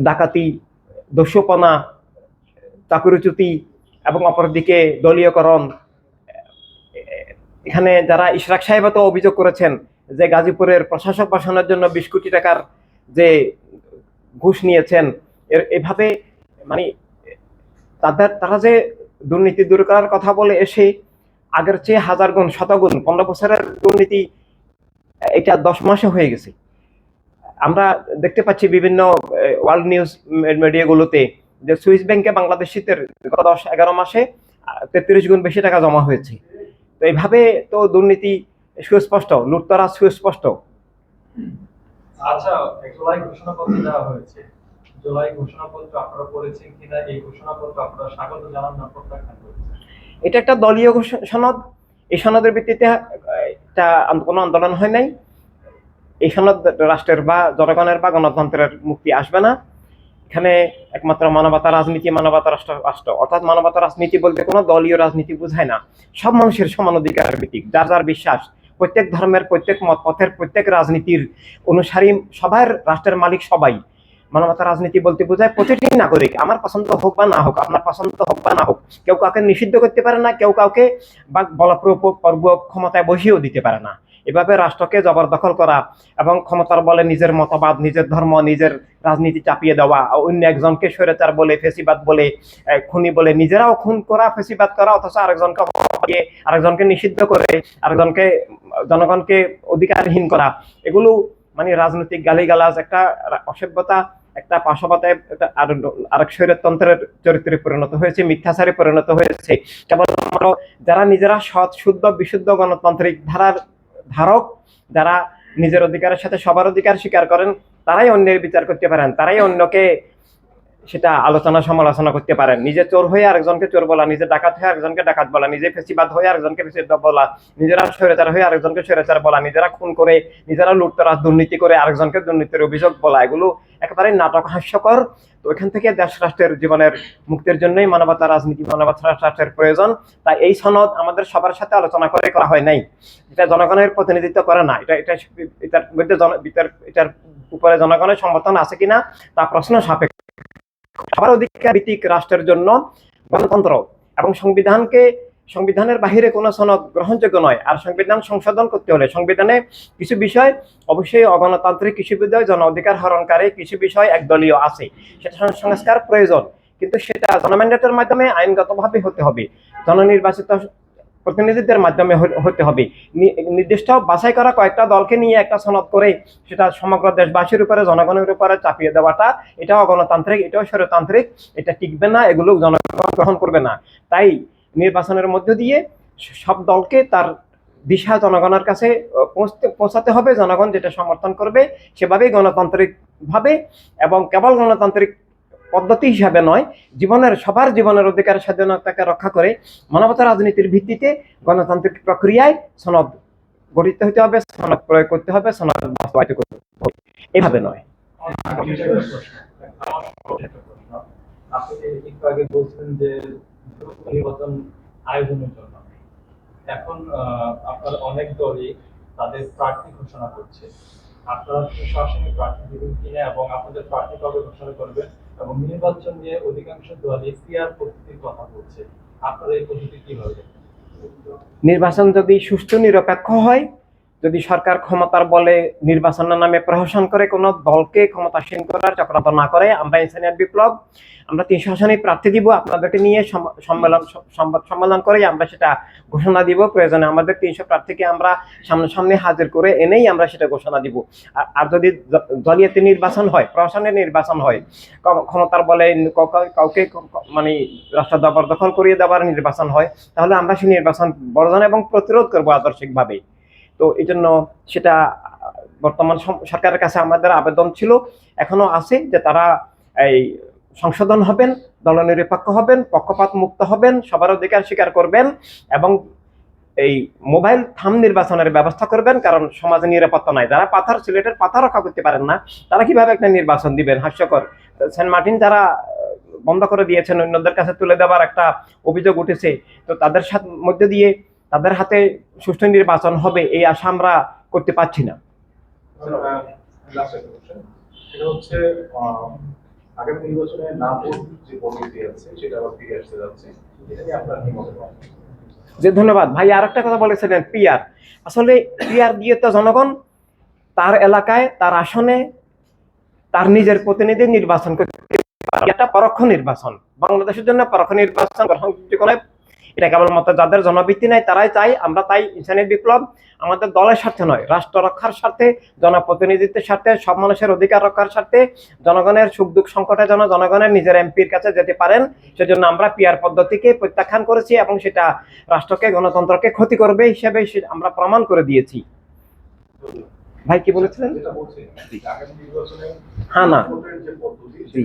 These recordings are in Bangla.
ডাকাতি, দস্যুপনা, চাকুরিচ্যুতি এবং অপরদিকে দলীয়করণ। এখানে যারা ইশরাক সাহেব তো অভিযোগ করেছেন যে গাজীপুরের প্রশাসক বসানোর জন্য বিশ কোটি টাকার যে ঘুষ নিয়েছেন এর- এভাবে মানে তাদের, তারা যে দুর্নীতি দূর করার কথা বলে এসে আগের চেয়ে হাজার গুণ, শতগুণ, পনেরো বছরের দুর্নীতি এটা দশ মাসে হয়ে গেছে। আমরা দেখতে পাচ্ছি বিভিন্ন ওয়ার্ল্ড নিউজ মিডিয়াগুলোতে যে সুইস ব্যাংকে বাংলাদেশ শীতের গত দশ এগারো মাসে তেত্রিশ গুণ বেশি টাকা জমা হয়েছে। তো এইভাবে তো দুর্নীতি সুস্পষ্ট লুটতরা সুস্পষ্ট। আচ্ছা জুলাই ঘোষণাপত্র দেওয়া হয়েছে। জুলাই ঘোষণাপত্র আপনারা পড়েছেন কিনা এই ঘোষণাপত্র আপনারা স্বাগত জানান না প্রত্যাখ্যান করেছেন। এটা একটা দলীয় ঘোষ- সনদ। এই সনদের ভিত্তিতে এটা কোনো আন্দোলন হয় নাই। সনদ রাষ্ট্রের বা জনগণের বা গণতন্ত্রের মুক্তি আসবে না। এখানে একমাত্র মানবতা রাজনীতি, মানবতা রাষ্ট্র রাষ্ট্র। অর্থাৎ মানবতা রাজনীতি বলতে কোনো দলীয় রাজনীতি বোঝায় না। সব মানুষের সমান অধিকার ভিত্তিক, যার যার বিশ্বাস। প্রত্যেক ধর্মের, প্রত্যেক মত পথের, প্রত্যেক রাজনীতির অনুসারী সবার, রাষ্ট্রের মালিক সবাই। মানবতা রাজনীতি বলতে বোঝায় প্রতিটি নাগরিক, আমার পছন্দ হোক বা না হোক, আপনার পছন্দ হোক বা না হোক, কেউ কাউকে নিষিদ্ধ করতে পারে না, কেউ কাউকে বা পর্ব ক্ষমতায় বসিয়েও দিতে পারে না। এভাবে রাষ্ট্রকে জবরদখল করা এবং ক্ষমতার বলে নিজের মতবাদ, নিজের ধর্ম, নিজের রাজনীতি চাপিয়ে দেওয়া, অন্য একজনকে স্বৈরাচার বলে, ফেসিবাদ বলে খুনি বলে নিজেরাও খুন করা, ফেসিবাদ করা, অথচ আরেকজনকে আরেকজনকে নিষিদ্ধ করে, আরেকজনকে, জনগণকে অধিকারহীন করা, এগুলো মানে রাজনৈতিক গালিগালাজ একটা অসভ্যতা একটা আর- আরেক স্বৈরতন্ত্রের চরিত্রে পরিণত হয়েছে, মিথ্যাচারে পরিণত হয়েছে। কেবলমাত্র যারা নিজেরা সৎ, শুদ্ধ, বিশুদ্ধ গণতান্ত্রিক ধারার ধারক যারা নিজের অধিকারের সাথে সবার অধিকার স্বীকার করেন, তারাই অন্যের বিচার করতে পারেন। তারাই অন্যকে সেটা আলোচনা সমালোচনা করতে পারেন। নিজে চোর হয়ে আরেকজনকে চোর বলা, নিজে ডাকাত হয়ে আরেকজনকে ডাকাত বলা, নিজে ফেসিবাদ হয়ে আরেকজনকে ফেসিবাদ বলা, নিজেরা স্বৈরাচার হয়ে আরেকজনকে স্বৈরাচার বলা, নিজেরা খুন করে, নিজেরা লুটতরাজ, দুর্নীতি করে আরেকজনকে দুর্নীতির অভিযোগ বলা, এগুলো একেবারে নাটক হাস্যকর। তো এখান থেকে দেশ রাষ্ট্রের জীবনের মুক্তির জন্যই মানবতা, রাজনীতি, মানবতা, রাষ্ট্রের প্রয়োজন। তাই এই সনদ আমাদের সবার সাথে আলোচনা করে করা হয় নাই। এটা জনগণের প্রতিনিধিত্ব করে না। এটা এটা এটার মধ্যে এটার উপরে জনগণের সমর্থন আছে কিনা, তা প্রশ্ন সাপেক্ষ। সবার অধিকার ভিত্তিক রাষ্ট্রের জন্য গণতন্ত্র এবং সংবিধানকে, সংবিধানের বাহিরে কোনো সনদ গ্রহণযোগ্য নয়। আর সংবিধান সংশোধন করতে হলে সংবিধানে কিছু বিষয়, অবশ্যই অগণতান্ত্রিক কিছু বিষয়, জন অধিকার হরণকারী কিছু বিষয় একদলীয় আছে। সেটা সংস্কার প্রয়োজন, কিন্তু সেটা জনম্যান্ডেটের মাধ্যমে আইনগতভাবে হতে হবে। জননির্বাচিত প্রতিনিধিদের মাধ্যমে হতে হবে। নির্দিষ্ট বাছাই করা কয়েকটা দলকে নিয়ে একটা সনদ করে সেটা সমগ্র দেশবাসীর উপরে, জনগণের উপরে চাপিয়ে দেওয়াটা, এটাও অগণতান্ত্রিক এটাও স্বরতান্ত্রিক, এটা টিকবে না, এগুলো জনগণ গ্রহণ করবে না। তাই নির্বাচনের মধ্য দিয়ে সব দলকে তার দিশা জনগণের কাছে পৌঁছতে, পৌঁছাতে হবে। জনগণ যেটা সমর্থন করবে সেভাবেই গণতান্ত্রিকভাবে এবং কেবল গণতান্ত্রিক পদ্ধতি হিসাবে নয়, জীবনের, সবার জীবনের অধিকার স্বাধীনতাকে রক্ষা করে মানবতা রাজনীতির ভিত্তিতে গণতান্ত্রিক প্রক্রিয়ায় সনদ গঠিত হতে হবে, সনদ প্রয়োগ করতে হবে, সনদ বাস্তবায়িত করতে হবে এভাবে নয়। আপনি বলছেন যে এখন আপনার অনেক দলই তাদের প্রার্থী ঘোষণা করছে আপনারা সরাসরি প্রার্থী দেবেন কিনা এবং আপনাদের প্রার্থী কবে ঘোষণা করবেন এবং নির্বাচন নিয়ে অধিকাংশ দল পিয়ার পদ্ধতির কথা বলছে। আপনারা এই পদ্ধতি কীভাবে নির্বাচন যদি সুষ্ঠু, নিরপেক্ষ হয় যদি সরকার ক্ষমতার বলে নির্বাচনের নামে প্রহসন করে কোনো দলকে ক্ষমতাসীন করার চক্রান্ত না করে, আমরা ইনসানিয়াত বিপ্লব, আমরা তিনশো আসনে প্রার্থী দিব, আপনাদেরকে নিয়ে সম- সম্মেলন সংবাদ সম্মেলন করে আমরা সেটা ঘোষণা দিব। প্রয়োজনে আমাদের তিনশো প্রার্থীকে আমরা সামনাসামনি হাজির করে এনেই আমরা সেটা ঘোষণা দিব। আর- যদি দলীয়তে নির্বাচন হয় প্রশাসনের নির্বাচন হয় ক্ষমতার বলে কাউকে মানে রাষ্ট্র জবরদখল করিয়ে দেওয়ার নির্বাচন হয়, তাহলে আমরা সেই নির্বাচন বর্জন এবং প্রতিরোধ করব আদর্শিকভাবে। তো এই জন্য সেটা, বর্তমান সরকারের কাছে আমাদের আবেদন ছিল, এখনও আছে যে তারা এই সংশোধন হবেন, দলনিরপেক্ষ হবেন, পক্ষপাত মুক্ত হবেন, সবার অধিকার স্বীকার করবেন এবং এই মোবাইল থাম নির্বাচনের ব্যবস্থা করবেন, কারণ সমাজে নিরাপত্তা নাই। যারা পাথার, সিলেটের পাথা রক্ষা করতে পারেন না, তারা কীভাবে একটা নির্বাচন দিবেন? হাস্যকর। সেন্ট মার্টিন যারা, বন্ধ করে দিয়েছেন, অন্যদের কাছে তুলে দেওয়ার একটা অভিযোগ উঠেছে, তো তাদের সাথে মধ্যে দিয়ে তাদের হাতে সুষ্ঠু নির্বাচন হবে এই আশা আমরা করতে পারছি না। সেটা হচ্ছে আগামী নির্বাচনে যে পদ্ধতি আছে সেটা আবার ফিরে আসতে যাচ্ছে। এটা নিয়ে আপনার কি মতামত? যে ধন্যবাদ। ভাই আর একটা কথা বলেছিলেন পিয়ার আসলে পিয়ার দিয়ে তো জনগণ তার এলাকায় তার আসনে তার নিজের প্রতিনিধি নির্বাচন করতে পারে। পরোক্ষ নির্বাচন। বাংলাদেশের জন্য পরোক্ষ নির্বাচন গ্রহণযোগ্য নয় এটা কেবলমাত্র যাদের জনবৃত্তি নাই তারাই চাই আমরা তাই ইনসানি বিপ্লব। আমাদের দলের স্বার্থে নয় রাষ্ট্র রক্ষার স্বার্থে জনপ্রতিনিধিত্বের স্বার্থে সব মানুষের অধিকার রক্ষার স্বার্থে জনগণের সুখ দুঃখ সংকটে যেন জনগণের নিজের এমপির কাছে যেতে পারেন সেজন্য আমরা পিয়ার পদ্ধতিকে প্রত্যাখ্যান করেছি এবং সেটা রাষ্ট্রকে গণতন্ত্রকে ক্ষতি করবে হিসেবে আমরা প্রমাণ করে দিয়েছি। ভাই কি বলেছিলেন? হ্যাঁ, না। জি।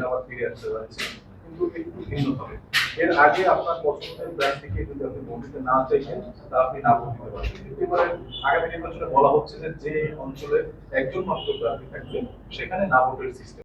এর আগে আপনার পছন্দের প্রার্থীকে যদি আপনি ভোট না চাইছেন তা আপনি না ভোট দিতে পারবেন এবারে আগামী নির্বাচনে বলা হচ্ছে যে যে অঞ্চলে একজন মাত্র প্রার্থী থাকবে সেখানে না ভোটের সিস্টেম